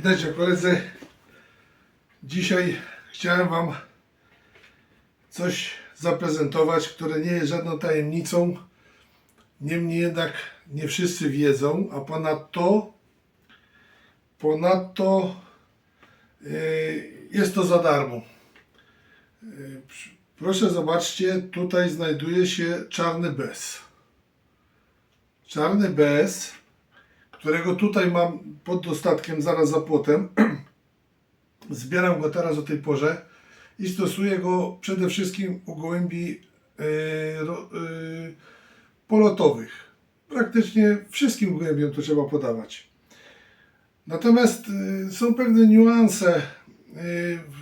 Witajcie koledzy. Dzisiaj chciałem Wam coś zaprezentować, które nie jest żadną tajemnicą. Niemniej jednak nie wszyscy wiedzą, a ponadto ponadto yy, jest to za darmo. Przy- Proszę zobaczcie, tutaj znajduje się czarny bez. Czarny bez którego tutaj mam pod dostatkiem zaraz za płotem. Zbieram go teraz o tej porze i stosuję go przede wszystkim u gołębi yy, yy, polotowych. Praktycznie wszystkim gołębiom to trzeba podawać. Natomiast yy, są pewne niuanse yy,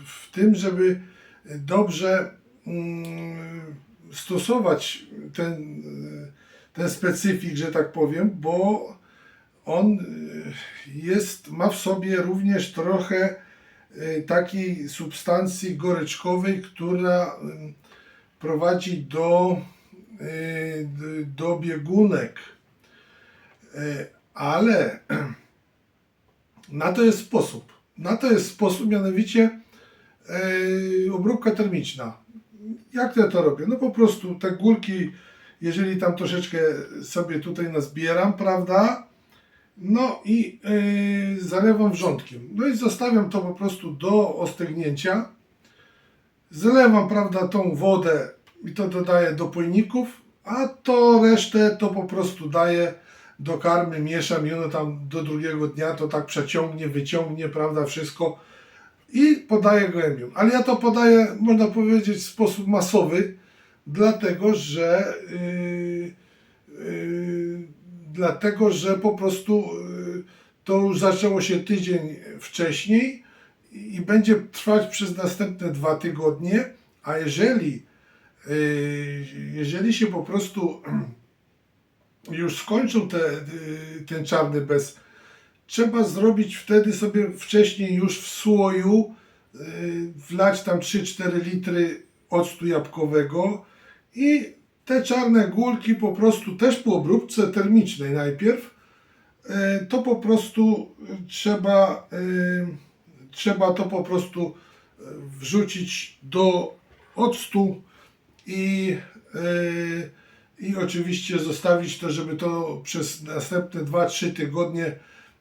w tym, żeby dobrze mm, stosować ten, yy, ten specyfik, że tak powiem, bo on y, jest, ma w sobie również trochę y, takiej substancji goryczkowej, która prowadzi do, y, do biegunek. Ale na to jest sposób. Na to jest sposób, mianowicie obróbka termiczna. Jak ja to robię? No po prostu te górki, jeżeli tam troszeczkę sobie tutaj nazbieram, prawda? No i yy, zalewam wrzątkiem. No i zostawiam to po prostu do ostygnięcia. Zlewam, prawda, tą wodę i to dodaję do pojników, a to resztę to po prostu daję do karmy, mieszam i ono tam do drugiego dnia to tak przeciągnie, wyciągnie, prawda, wszystko i podaję gołębiom. Ale ja to podaję, można powiedzieć, w sposób masowy, dlatego że yy, yy, dlatego że po prostu yy, to już zaczęło się tydzień wcześniej i będzie trwać przez następne dwa tygodnie, a jeżeli yy, jeżeli się po prostu już skończą te, yy, ten czarny bez, trzeba zrobić wtedy sobie wcześniej już w słoju wlać tam 3-4 litry octu jabłkowego i te czarne górki po prostu też po obróbce termicznej najpierw e, to po prostu trzeba e, trzeba to po prostu e, wrzucić do octu i i oczywiście zostawić to, żeby to przez następne 2-3 tygodnie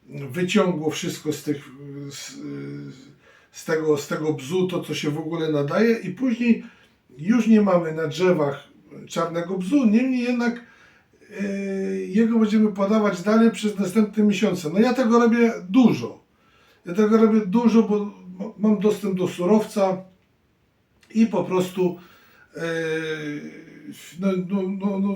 wyciągło wszystko z tych z, z tego, z tego bzu, to co się w ogóle nadaje i później już nie mamy na drzewach czarnego bzu, niemniej jednak e, jego będziemy podawać dalej przez następne miesiące. No ja tego robię dużo. Ja tego robię dużo, bo ma- mam dostęp do surowca i po prostu e, no, no, no, no,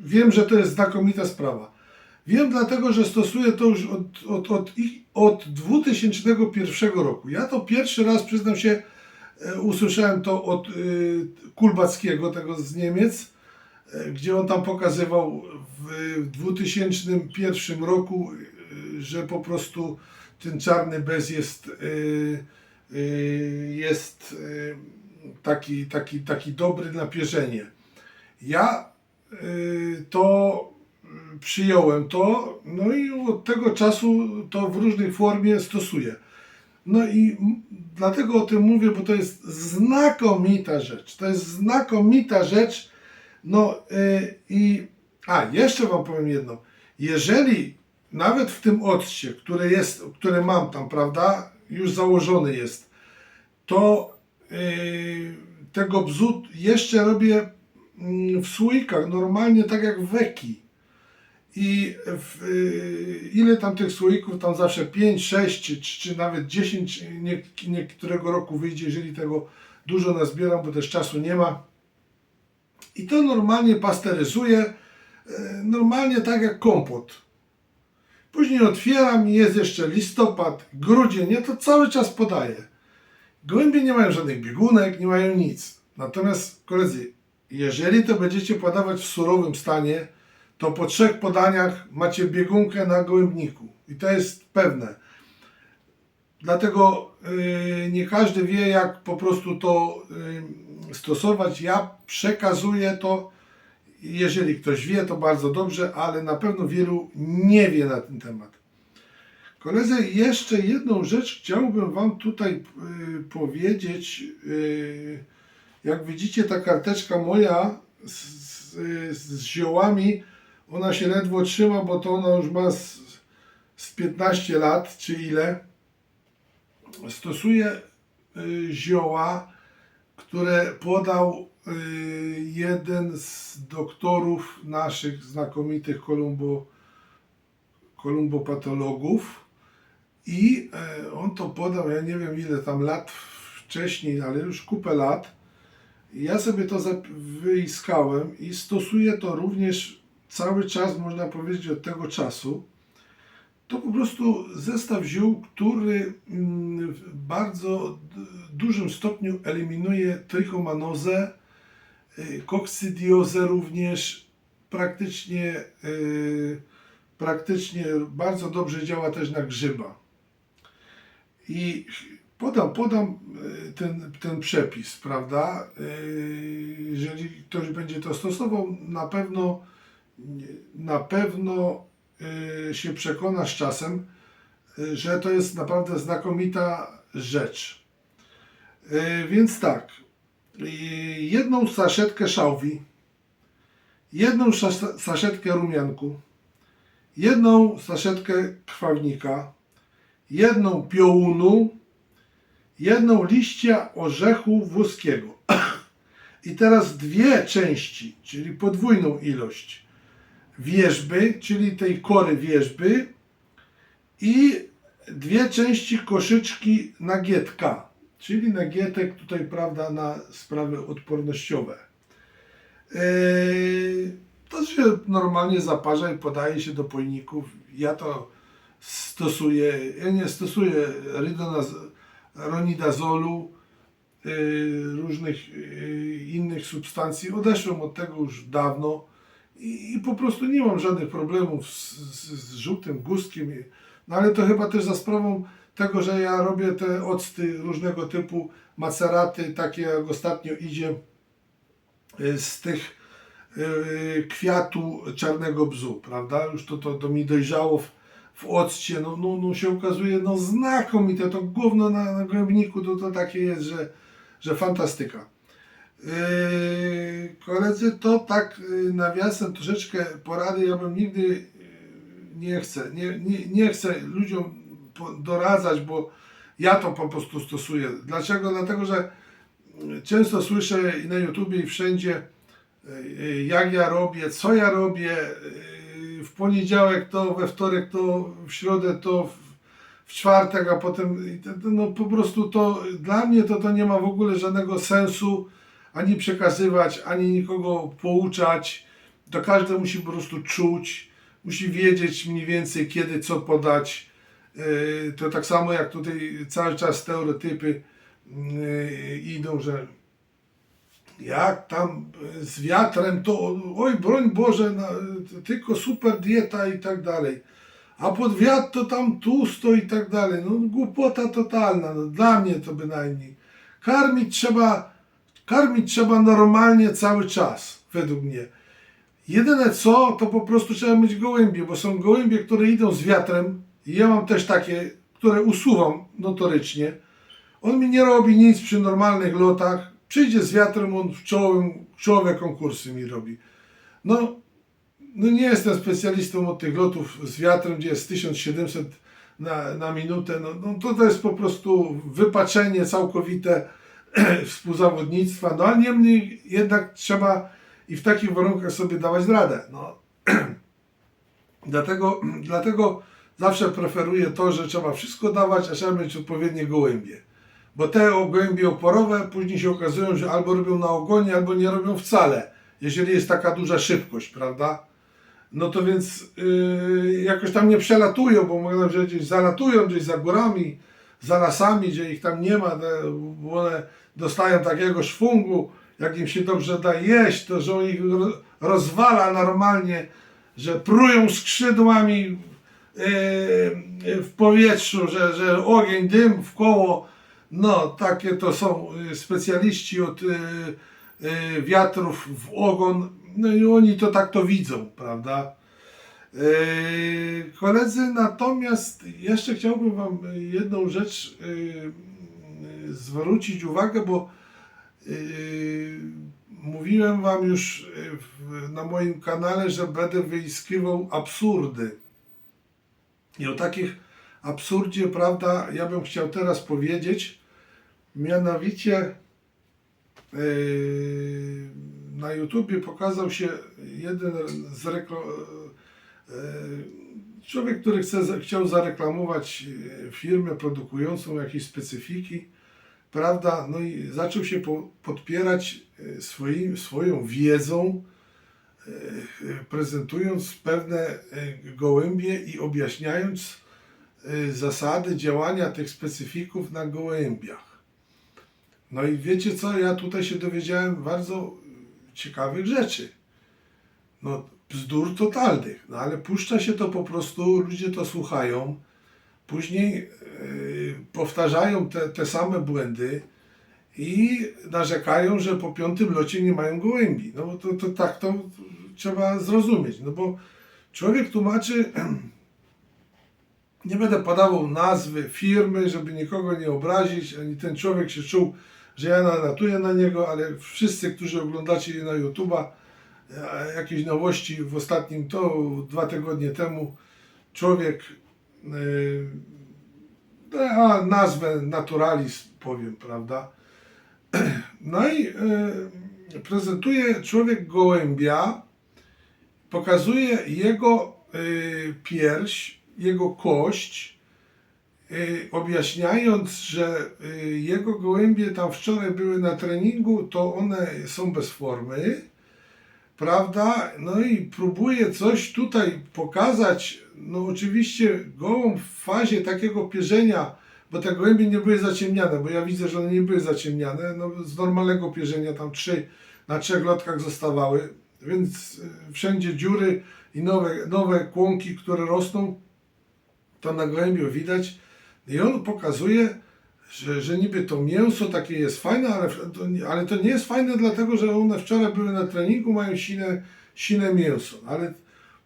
wiem, że to jest znakomita sprawa. Wiem dlatego, że stosuję to już od, od, od, od 2001 roku. Ja to pierwszy raz, przyznam się, usłyszałem to od y, Kulbackiego, tego z Niemiec, e, gdzie on tam pokazywał w 2001 roku, y, że po prostu ten czarny bez jest, y, jest taki, taki, taki dobry na pierzenie. Ja to przyjąłem to, no i od tego czasu to w różnej formie stosuję. No i dlatego o tym mówię, bo to jest znakomita rzecz. To jest znakomita rzecz. No y, i a jeszcze wam powiem jedno. Jeżeli nawet w tym odcie, które jest, które mam tam, prawda, już założony jest, to y, tego bzu jeszcze robię mm, w słoikach, normalnie tak jak weki. I w, y, ile tam tych słoików, tam zawsze 5, 6 czy, czy nawet 10 nie, niektórego roku wyjdzie, jeżeli tego dużo nazbieram, bo też czasu nie ma. I to normalnie pasteryzuję, y, normalnie tak jak kompot. Później otwieram i jest jeszcze listopad, grudzień, ja to cały czas podaję. Gołębie nie mają żadnych biegunek, nie mają nic. Natomiast koledzy, jeżeli to będziecie podawać w surowym stanie, to po trzech podaniach macie biegunkę na gołębniku. I to jest pewne. Dlatego yy, nie każdy wie, jak po prostu to yy, stosować. Ja przekazuję to, jeżeli ktoś wie, to bardzo dobrze, ale na pewno wielu nie wie na ten temat. Koledzy, jeszcze jedną rzecz chciałbym Wam tutaj y, powiedzieć. Y, jak widzicie, ta karteczka moja z, z, z ziołami, ona się ledwo trzyma, bo to ona już ma z, z 15 lat, czy ile. Stosuję y, zioła, które podał y, jeden z doktorów naszych znakomitych kolumbo, kolumbopatologów i e, on to podał, ja nie wiem ile tam lat wcześniej, ale już kupę lat. Ja sobie to wyiskałem i stosuję to również cały czas, można powiedzieć, od tego czasu. To po prostu zestaw ziół, który mm, w bardzo dużym stopniu eliminuje trichomanozę, y, koksydiozę również, praktycznie, y, praktycznie bardzo dobrze działa też na grzyba. I podam, podam y, ten, ten przepis, prawda? Jeżeli ktoś będzie to stosował, na pewno, na pewno y, się przekona z czasem, y, że to jest naprawdę znakomita rzecz. Y, Więc tak, jedną saszetkę szałwi, jedną saszetkę rumianku, jedną saszetkę krwawnika, jedną piołunu, jedną liścia orzechu włoskiego. I teraz dwie części, czyli podwójną ilość wierzby, czyli tej kory wierzby i dwie części koszyczki nagietka, czyli nagietek tutaj, prawda, na sprawy odpornościowe. Yy, To się normalnie zaparza i podaje się do pojników. Ja to stosuję, ja nie stosuję ronidazolu, yy, różnych yy, innych substancji. Odeszłem od tego już dawno i, i po prostu nie mam żadnych problemów z, z, z żółtym gustkiem. No ale to chyba też za sprawą tego, że ja robię te octy różnego typu, maceraty, takie jak ostatnio idzie y, z tych y, kwiatu czarnego bzu, prawda? Już to, to, to mi dojrzało w, w occie, no, no, no się okazuje, no znakomite, to gówno na, na głębniku to, to takie jest, że, że fantastyka. Yy, koledzy, to tak yy, nawiasem troszeczkę porady, ja bym nigdy yy, nie chcę, nie, nie, nie chcę ludziom doradzać, bo ja to po prostu stosuję. Dlaczego? Dlatego, że często słyszę i na YouTubie i wszędzie, jak ja robię, co ja robię, w poniedziałek to, we wtorek to, w środę to, w, w czwartek, a potem, no po prostu to, dla mnie to, to nie ma w ogóle żadnego sensu, ani przekazywać, ani nikogo pouczać. To każdy musi po prostu czuć, musi wiedzieć mniej więcej kiedy co podać. Yy, To tak samo jak tutaj cały czas stereotypy yy, idą, że jak tam z wiatrem to oj broń Boże, tylko super dieta i tak dalej. A pod wiatr to tam tłusto i tak dalej. No głupota totalna, no, dla mnie to bynajmniej. Karmić trzeba Karmić trzeba normalnie cały czas, według mnie. Jedyne co, to po prostu trzeba mieć gołębie, bo są gołębie, które idą z wiatrem. I ja mam też takie, które usuwam notorycznie. On mi nie robi nic przy normalnych lotach. Przyjdzie z wiatrem, on w czołowym, czołowe konkursy mi robi. No, no nie jestem specjalistą od tych lotów z wiatrem, gdzie jest 1700 na, na minutę. No, no to, to jest po prostu wypaczenie całkowite współzawodnictwa, no ale niemniej jednak trzeba i w takich warunkach sobie dawać radę. No. dlatego, dlatego zawsze preferuję to, że trzeba wszystko dawać, a trzeba mieć odpowiednie gołębie. Bo te gołębie oporowe później się okazują, że albo robią na ogonie, albo nie robią wcale, jeżeli jest taka duża szybkość, prawda? No to więc yy, jakoś tam nie przelatują, bo mogą, że gdzieś zalatują, gdzieś za górami, za lasami, gdzie ich tam nie ma, bo one dostają takiego szwungu, jak im się dobrze da jeść, to że on ich ro- rozwala normalnie, że prują skrzydłami yy, yy, w powietrzu, że, że ogień, dym w koło. No, takie to są yy, specjaliści od wiatrów w ogon. No i oni to tak to widzą, prawda? Yy, Koledzy, natomiast jeszcze chciałbym Wam jedną rzecz y, y, zwrócić uwagę, bo y, mówiłem Wam już na moim kanale, że będę wyiskiwał absurdy. I o takich absurdzie, prawda, ja bym chciał teraz powiedzieć, mianowicie yy, na YouTubie pokazał się jeden z reklam... yy, człowiek, który chce, chciał zareklamować yy, firmę produkującą jakieś specyfiki, prawda, no i zaczął się po, podpierać yy, swoim, swoją wiedzą, prezentując pewne gołębie i objaśniając zasady działania tych specyfików na gołębiach. No i wiecie co, ja tutaj się dowiedziałem bardzo ciekawych rzeczy. No, bzdur totalnych, no ale puszcza się to po prostu, ludzie to słuchają, później yy, powtarzają te, te same błędy i narzekają, że po piątym locie nie mają gołębi. No bo to, to tak to trzeba zrozumieć, no bo człowiek tłumaczy, nie będę podawał nazwy firmy, żeby nikogo nie obrazić, ani ten człowiek się czuł, że ja nalatuję na niego, ale wszyscy, którzy oglądacie je na YouTube'a, jakieś nowości w ostatnim, to dwa tygodnie temu człowiek, yy, a nazwę Naturalis powiem, prawda? No i yy, prezentuje człowiek gołębia, pokazuje jego yy, pierś, jego kość, objaśniając, że jego gołębie tam wczoraj były na treningu, to one są bez formy, prawda? No i próbuje coś tutaj pokazać. No oczywiście gołąb w fazie takiego pierzenia, bo te gołębie nie były zaciemniane, bo ja widzę, że one nie były zaciemniane, no z normalnego pierzenia tam trzy, na trzech lotkach zostawały, więc y, wszędzie dziury i nowe, nowe kłąki, które rosną, to na gołębiu widać. I on pokazuje, że, że niby to mięso takie jest fajne, ale, to, ale to nie jest fajne dlatego, że one wczoraj były na treningu, mają sine, sine mięso. Ale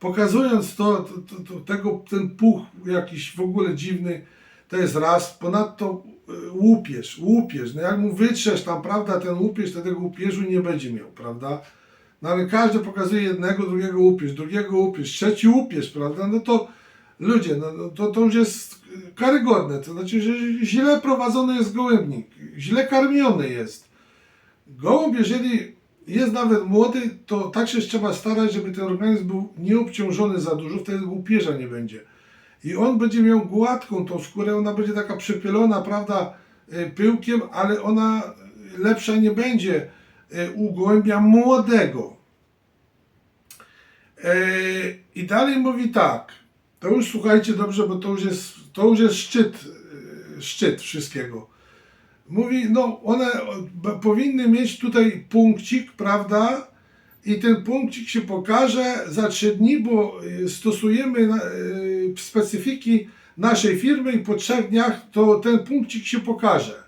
pokazując to, to, to, tego, ten puch jakiś w ogóle dziwny, to jest raz. Ponadto y, łupież, łupież. No jak mu wytrzesz tam, prawda, ten łupież, to tego łupieżu nie będzie miał, prawda? No ale każdy pokazuje jednego, drugiego łupież, drugiego łupież, trzeci łupież, prawda? No to ludzie, no, no to, to już jest karygodne. To znaczy, że źle prowadzony jest gołębnik, źle karmiony jest. Gołąb, jeżeli jest nawet młody, to tak się trzeba starać, żeby ten organizm był nieobciążony za dużo, wtedy łupieża nie będzie. I on będzie miał gładką tą skórę, ona będzie taka przepielona, prawda, y, pyłkiem, ale ona lepsza nie będzie y, u gołębia młodego. E, I dalej mówi tak. To już słuchajcie dobrze, bo to już jest, to już jest szczyt, e, szczyt wszystkiego. Mówi, no one b- powinny mieć tutaj punkcik, prawda? I ten punkcik się pokaże za trzy dni, bo e, stosujemy e, specyfiki naszej firmy i po trzech dniach to ten punkcik się pokaże.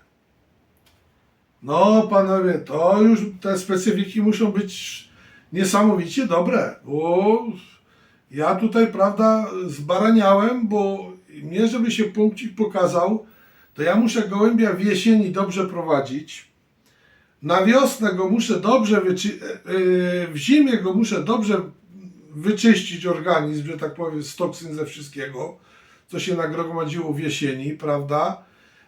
No, panowie, to już te specyfiki muszą być niesamowicie dobre, bo ja tutaj, prawda, zbaraniałem, bo mnie, żeby się punkcik pokazał, to ja muszę gołębia w jesieni dobrze prowadzić. Na wiosnę go muszę dobrze wyczy- e, e, w zimie go muszę dobrze wyczyścić organizm, że tak powiem, z toksyn ze wszystkiego, co się nagromadziło w jesieni, prawda?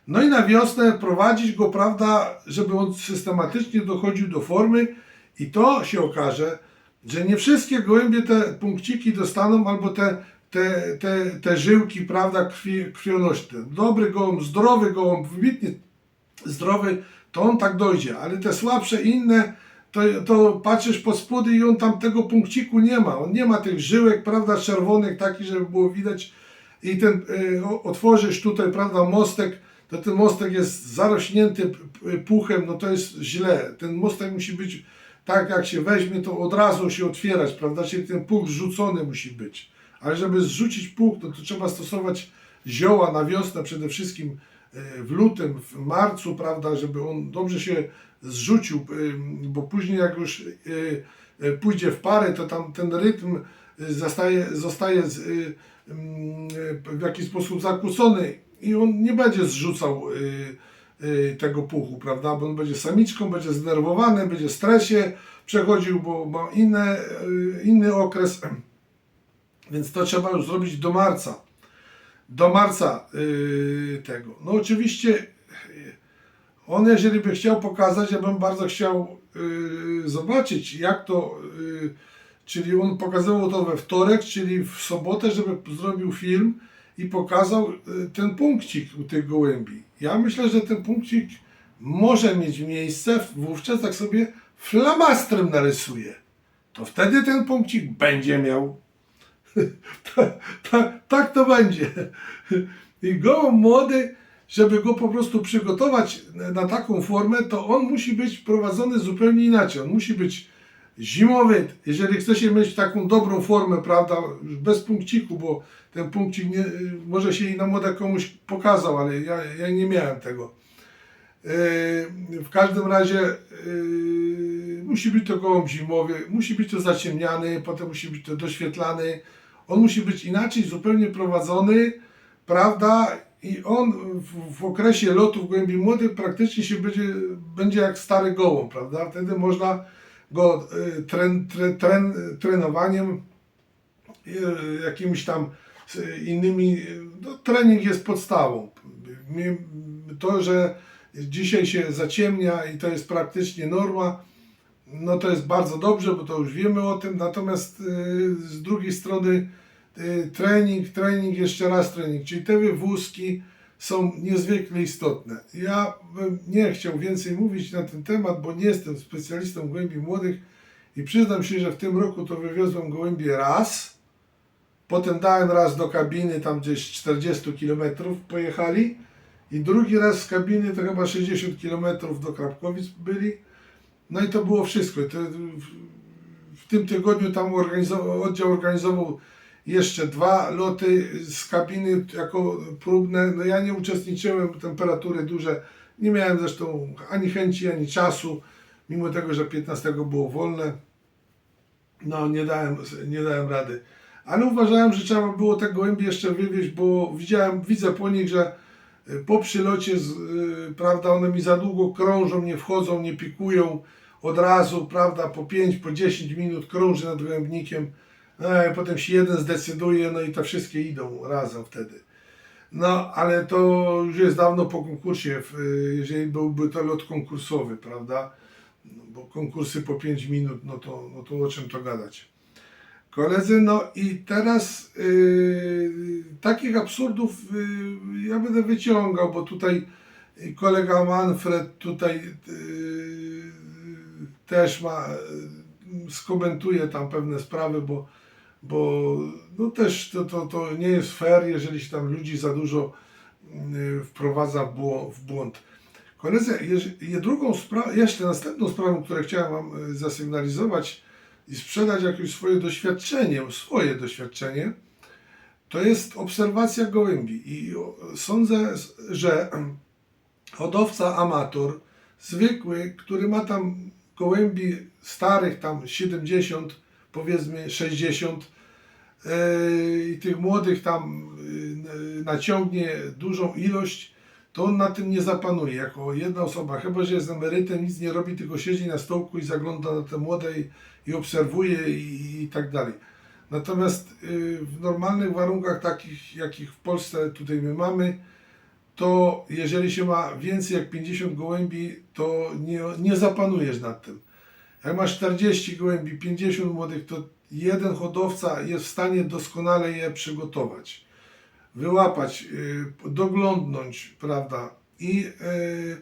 No i na wiosnę prowadzić go, prawda, żeby on systematycznie dochodził do formy i to się okaże, że nie wszystkie gołębie te punkciki dostaną albo te, te, te, te żyłki, prawda, krwi, krwionośne. Dobry gołąb, zdrowy gołąb, wybitnie zdrowy, to on tak dojdzie, ale te słabsze inne, to, to patrzysz po spody i on tam tego punkciku nie ma. On nie ma tych żyłek, prawda, czerwonych, takich, żeby było widać. I ten, y, otworzysz tutaj, prawda, mostek, to ten mostek jest zarośnięty puchem, no to jest źle. Ten mostek musi być tak, jak się weźmie, to od razu się otwierać, prawda, czyli ten puch zrzucony musi być. Ale żeby zrzucić puch, no to trzeba stosować zioła na wiosnę przede wszystkim e, w lutym, w marcu, prawda, żeby on dobrze się zrzucił, ym, bo później jak już e, e, pójdzie w parę, to tam ten rytm e, zostaje, zostaje e, mm, w jakiś sposób zakłócony i on nie będzie zrzucał tego puchu, prawda? Bo on będzie samiczką, będzie zdenerwowany, będzie w stresie przechodził, bo ma inne, y, inny okres. Więc to trzeba już zrobić do marca. Do marca y, tego. No oczywiście y, on jeżeli by chciał pokazać, ja bym bardzo chciał y, zobaczyć jak to, y, czyli on pokazywał to we wtorek, czyli w sobotę, żeby zrobił film i pokazał y, ten punkcik u tych gołębi. Ja myślę, że ten punkcik może mieć miejsce, wówczas tak sobie flamastrem narysuję. To wtedy ten punkcik będzie miał tak, tak, tak to będzie. I go młody, żeby go po prostu przygotować na taką formę, to on musi być prowadzony zupełnie inaczej. On musi być zimowy, jeżeli chce się mieć taką dobrą formę, prawda, bez punkciku, bo ten punkcik nie, może się i na modę komuś pokazał, ale ja, ja nie miałem tego. Yy, W każdym razie yy, musi być to gołąb zimowy, musi być to zaciemniany, potem musi być to doświetlany. On musi być inaczej zupełnie prowadzony, prawda? I on w, w okresie lotów gołębi młodych praktycznie się będzie, będzie jak stary gołąb, prawda? Wtedy można go y, tren, tre, tren, trenowaniem, y, jakimiś tam y, innymi, no, trening jest podstawą. To, że dzisiaj się zaciemnia i to jest praktycznie norma, no to jest bardzo dobrze, bo to już wiemy o tym, natomiast z drugiej strony trening, trening, jeszcze raz trening, czyli te wywózki są niezwykle istotne. Ja bym nie chciał więcej mówić na ten temat, bo nie jestem specjalistą gołębi młodych i przyznam się, że w tym roku to wywiozłem gołębie raz, potem dałem raz do kabiny, tam gdzieś 40 km pojechali i drugi raz z kabiny to chyba 60 km do Krapkowic byli. No i to było wszystko. W tym tygodniu tam organizował, oddział organizował jeszcze dwa loty z kabiny jako próbne. No ja nie uczestniczyłem, temperatury duże. Nie miałem zresztą ani chęci, ani czasu, mimo tego, że 15 było wolne. No nie dałem, nie dałem rady. Ale uważałem, że trzeba było te gołębie jeszcze wywieźć, bo widziałem, widzę po nich, że y, po przylocie, z, y, prawda, one mi za długo krążą, nie wchodzą, nie pikują od razu, prawda, po 5, po 10 minut krąży nad gołębnikiem, e, potem się jeden zdecyduje, no i te wszystkie idą razem wtedy. No, ale to już jest dawno po konkursie, jeżeli byłby to lot konkursowy, prawda, no, bo konkursy po 5 minut, no to, no to o czym to gadać. Koledzy, no i teraz yy, takich absurdów yy, ja będę wyciągał, bo tutaj kolega Manfred tutaj yy, też ma, yy, skomentuje tam pewne sprawy, bo, bo no też to, to, to nie jest fair, jeżeli się tam ludzi za dużo yy, wprowadza w błąd. Koledzy, drugą sprawę, jeszcze następną sprawą, którą chciałem Wam yy, zasygnalizować, i sprzedać jakieś swoje doświadczenie, swoje doświadczenie, to jest obserwacja gołębi. I sądzę, że hodowca amator, zwykły, który ma tam gołębi starych, tam 70, powiedzmy 60, yy, i tych młodych tam yy, naciągnie dużą ilość, to on na tym nie zapanuje jako jedna osoba, chyba że jest emerytem, nic nie robi, tylko siedzi na stołku i zagląda na te młode i, i obserwuje i, i tak dalej. Natomiast y, w normalnych warunkach, takich jakich w Polsce tutaj my mamy, to jeżeli się ma więcej jak 50 gołębi, to nie, nie zapanujesz nad tym. Jak masz 40 gołębi, 50 młodych, to jeden hodowca jest w stanie doskonale je przygotować wyłapać, y, doglądnąć, prawda? I y,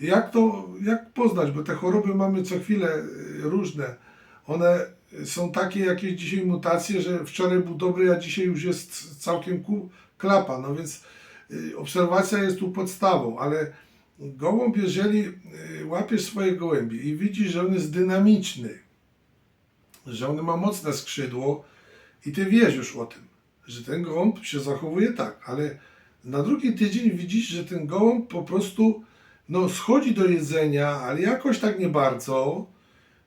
jak to, jak poznać, bo te choroby mamy co chwilę y, różne. One są takie jakieś dzisiaj mutacje, że wczoraj był dobry, a dzisiaj już jest całkiem klapa. No więc obserwacja jest tu podstawą, ale gołąb, jeżeli y, łapiesz swoje gołębie i widzisz, że on jest dynamiczny, że on ma mocne skrzydło i ty wiesz już o tym, że ten gołąb się zachowuje tak, ale na drugi tydzień widzisz, że ten gołąb po prostu no, schodzi do jedzenia, ale jakoś tak nie bardzo.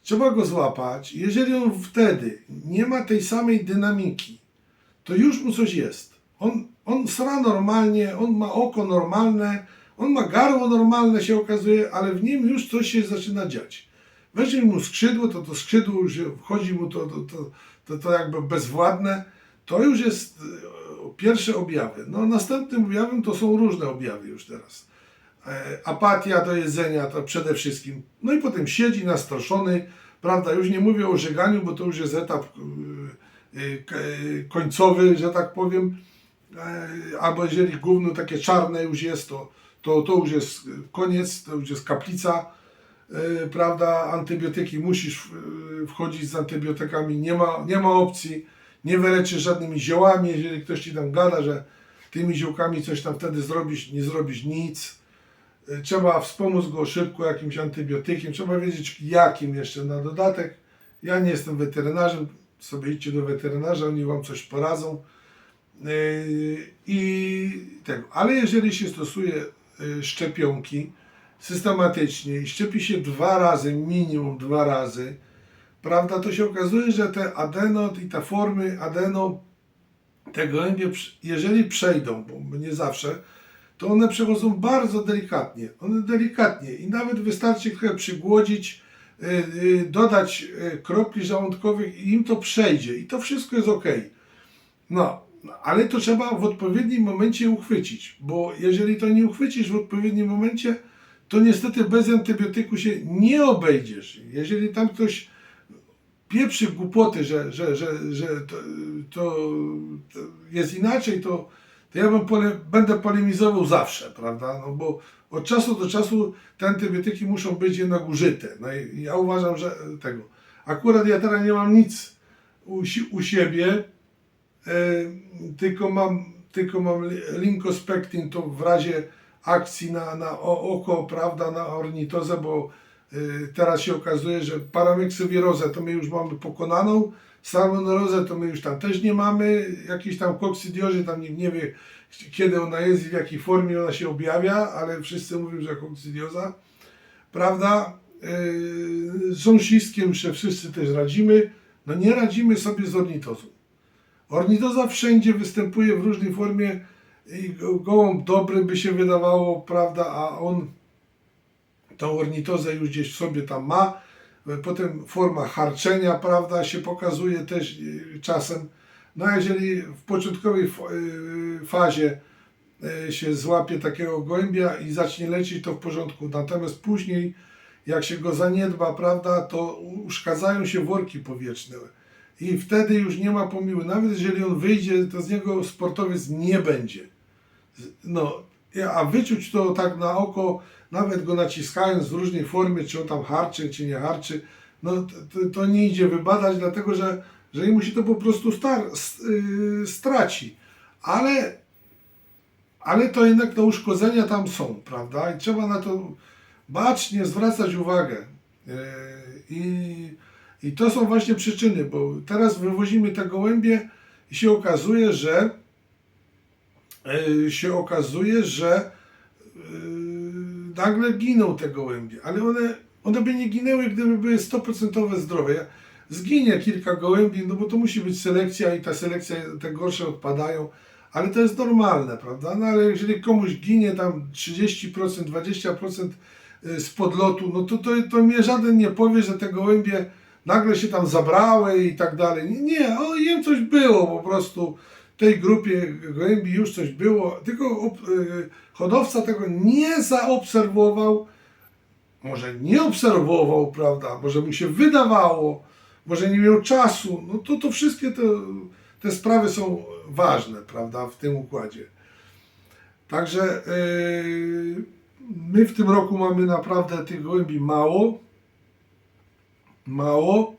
Trzeba go złapać. Jeżeli on wtedy nie ma tej samej dynamiki, to już mu coś jest. On, on sra normalnie, on ma oko normalne, on ma garło normalne się okazuje, ale w nim już coś się zaczyna dziać. Weźmie mu skrzydło, to to skrzydło już wchodzi mu to, to, to, to, to jakby bezwładne. To już jest e, pierwsze objawy. No następnym objawem to są różne objawy już teraz. E, apatia do jedzenia to przede wszystkim. No i potem siedzi nastroszony, prawda, już nie mówię o żeganiu, bo to już jest etap e, końcowy, że tak powiem. Albo jeżeli gówno takie czarne już jest, to, to, to już jest koniec, to już jest kaplica, e, prawda, antybiotyki musisz e, wchodzić z antybiotykami, nie ma, nie ma opcji, nie wyleczysz żadnymi ziołami, jeżeli ktoś ci tam gada, że tymi ziołkami coś tam wtedy zrobisz, nie zrobisz nic. E, Trzeba wspomóc go szybko jakimś antybiotykiem, trzeba wiedzieć jakim jeszcze na dodatek. Ja nie jestem weterynarzem, sobie idźcie do weterynarza, oni wam coś poradzą. Yy, I tego. Ale jeżeli się stosuje yy, szczepionki systematycznie i szczepi się dwa razy, minimum dwa razy, prawda, to się okazuje, że te adeno i te formy adeno, te gołębie, jeżeli przejdą, bo nie zawsze, to one przechodzą bardzo delikatnie. One delikatnie i nawet wystarczy trochę przygłodzić, yy, yy, dodać yy, kropli żołądkowych i im to przejdzie i to wszystko jest ok. No, ale to trzeba w odpowiednim momencie uchwycić, bo jeżeli to nie uchwycisz w odpowiednim momencie, to niestety bez antybiotyku się nie obejdziesz. Jeżeli tam ktoś pieprzy głupoty, że, że, że, że to, to, to jest inaczej, to, to ja bym pole, będę polemizował zawsze, prawda? No bo od czasu do czasu te antybiotyki muszą być jednak użyte. No i ja uważam, że tego. Akurat ja teraz nie mam nic u, u siebie, tylko mam, tylko mam li- linkospektin, to w razie akcji na, na oko, prawda, na ornitozę, bo e, teraz się okazuje, że paramyksowirozę to my już mamy pokonaną, salmonellozę to my już tam też nie mamy, jakiś tam kokcydiozy, tam nikt nie wie kiedy ona jest i w jakiej formie ona się objawia, ale wszyscy mówią, że kokcydioza, prawda, e, z rząsiskiem się wszyscy też radzimy, no nie radzimy sobie z ornitozą. Ornitoza wszędzie występuje w różnej formie i go- gołąb dobry by się wydawało, prawda, a on tą ornitozę już gdzieś w sobie tam ma. Potem forma harczenia, prawda, się pokazuje też e, czasem. No a jeżeli w początkowej f- e, fazie się złapie takiego gołębia i zacznie lecieć, to w porządku. Natomiast później, jak się go zaniedba, prawda, to uszkadzają się worki powietrzne. I wtedy już nie ma pomiłu. Nawet jeżeli on wyjdzie, to z niego sportowiec nie będzie. No, a wyczuć to tak na oko, nawet go naciskając w różnej formie, czy on tam harczy, czy nie harczy, no to, to, nie idzie wybadać, dlatego że, że mu się to po prostu star, yy, straci. Ale, ale to jednak te uszkodzenia tam są, prawda? I trzeba na to bacznie zwracać uwagę. Yy, I, I to są właśnie przyczyny, bo teraz wywozimy te gołębie i się okazuje, że e, się okazuje, że e, nagle giną te gołębie, ale one, one by nie ginęły, gdyby były 100% zdrowe. Zginie kilka gołębi, no bo to musi być selekcja i ta selekcja, te gorsze odpadają, ale to jest normalne, prawda? No ale jeżeli komuś ginie tam 30%, 20% z podlotu, no to, to, to mnie żaden nie powie, że te gołębie nagle się tam zabrały i tak dalej. Nie, Nie, o, im coś było po prostu. Tej grupie gołębi już coś było, tylko y, hodowca tego nie zaobserwował, może nie obserwował, prawda, może mu się wydawało, może nie miał czasu, no to, to wszystkie te, te sprawy są ważne, prawda, w tym układzie. Także yy, my w tym roku mamy naprawdę tych gołębi mało, mało,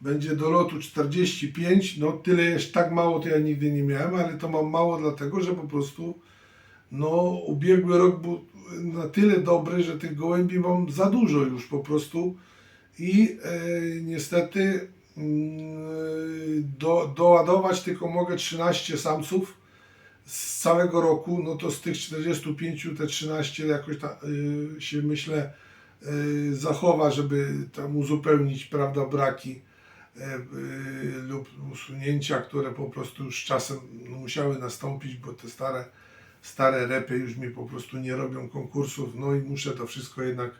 będzie do lotu 45, no tyle jest tak mało to ja nigdy nie miałem, ale to mam mało dlatego, że po prostu no ubiegły rok był na tyle dobry, że tych gołębi mam za dużo już po prostu. I e, niestety mm, do, doładować tylko mogę 13 samców z całego roku, no to z tych 45 te 13 jakoś ta, y, się myślę zachowa, żeby tam uzupełnić, prawda, braki. e, e, lub usunięcia, które po prostu już z czasem no, musiały nastąpić, bo te stare, stare repy już mi po prostu nie robią konkursów, no i muszę to wszystko jednak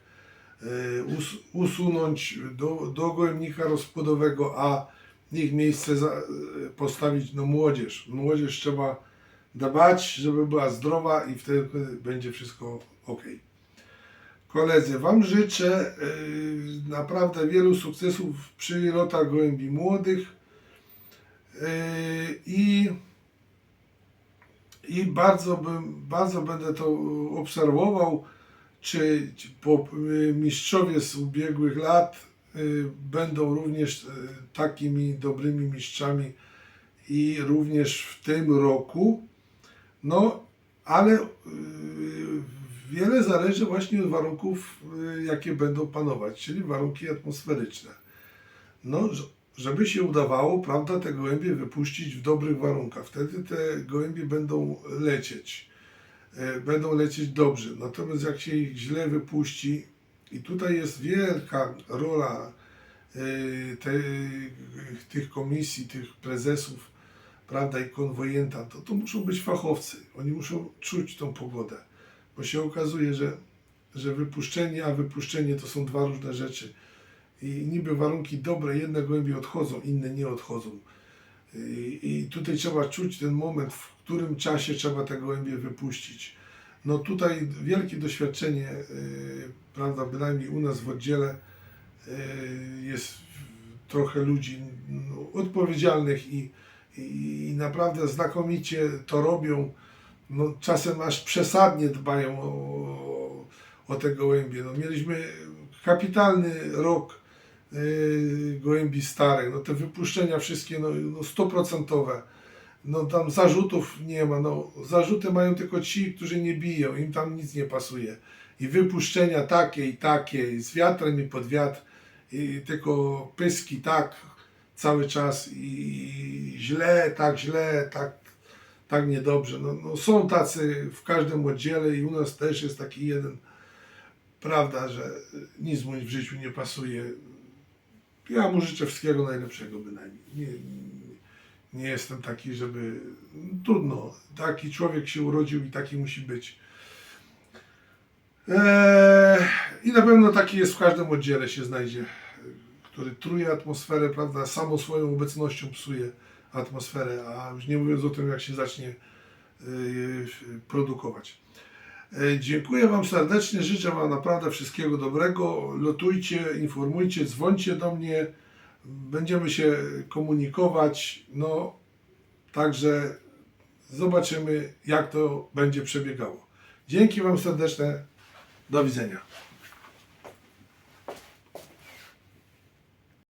us, usunąć do, do gołębnika rozpłodowego, a w ich miejsce postawić no, młodzież. Młodzież trzeba dbać, żeby była zdrowa i wtedy będzie wszystko ok. Koledzy, Wam życzę y, naprawdę wielu sukcesów przy lotach gołębi młodych y, i, i bardzo, bym, bardzo będę to obserwował, czy, po, y, mistrzowie z ubiegłych lat będą również takimi dobrymi mistrzami i również w tym roku. No, ale wiele zależy właśnie od warunków, y, jakie będą panować, czyli warunki atmosferyczne. No, żeby się udawało, prawda, te gołębie wypuścić w dobrych warunkach. Wtedy te gołębie będą lecieć. y, Będą lecieć dobrze. Natomiast jak się ich źle wypuści, i tutaj jest wielka rola y, te, tych komisji, tych prezesów, prawda, i konwojenta, to, to muszą być fachowcy. Oni muszą czuć tą pogodę, bo się okazuje, że, że wypuszczenie, a wypuszczenie to są dwa różne rzeczy. I niby warunki dobre, jedne gołębie odchodzą, inne nie odchodzą. I, I tutaj trzeba czuć ten moment, w którym czasie trzeba te gołębie wypuścić. No tutaj wielkie doświadczenie, yy, prawda, bynajmniej u nas w oddziale yy, jest trochę ludzi no, odpowiedzialnych i, i, i naprawdę znakomicie to robią. No, czasem aż przesadnie dbają o, o te gołębie. No, mieliśmy kapitalny rok yy, gołębi starych. No, te wypuszczenia wszystkie no, no, stoprocentowe. No tam zarzutów nie ma. No, zarzuty mają tylko ci, którzy nie biją. Im tam nic nie pasuje. I wypuszczenia takie i takie, i z wiatrem i pod wiatr. I tylko pyski tak cały czas i źle, tak źle, tak, tak niedobrze. No, no są tacy w każdym oddziale i u nas też jest taki jeden, prawda, że nic mu w życiu nie pasuje. Ja mu życzę wszystkiego najlepszego bynajmniej. Nie, nie jestem taki, żeby... Trudno. Taki człowiek się urodził i taki musi być. Eee, I na pewno taki jest w każdym oddziale się znajdzie, który truje atmosferę, prawda, samą swoją obecnością psuje atmosferę, a już nie mówiąc o tym, jak się zacznie yy, produkować. E, Dziękuję Wam serdecznie, życzę Wam naprawdę wszystkiego dobrego. Lotujcie, informujcie, dzwońcie do mnie, będziemy się komunikować. No, także zobaczymy, jak to będzie przebiegało. Dzięki Wam serdeczne, do widzenia.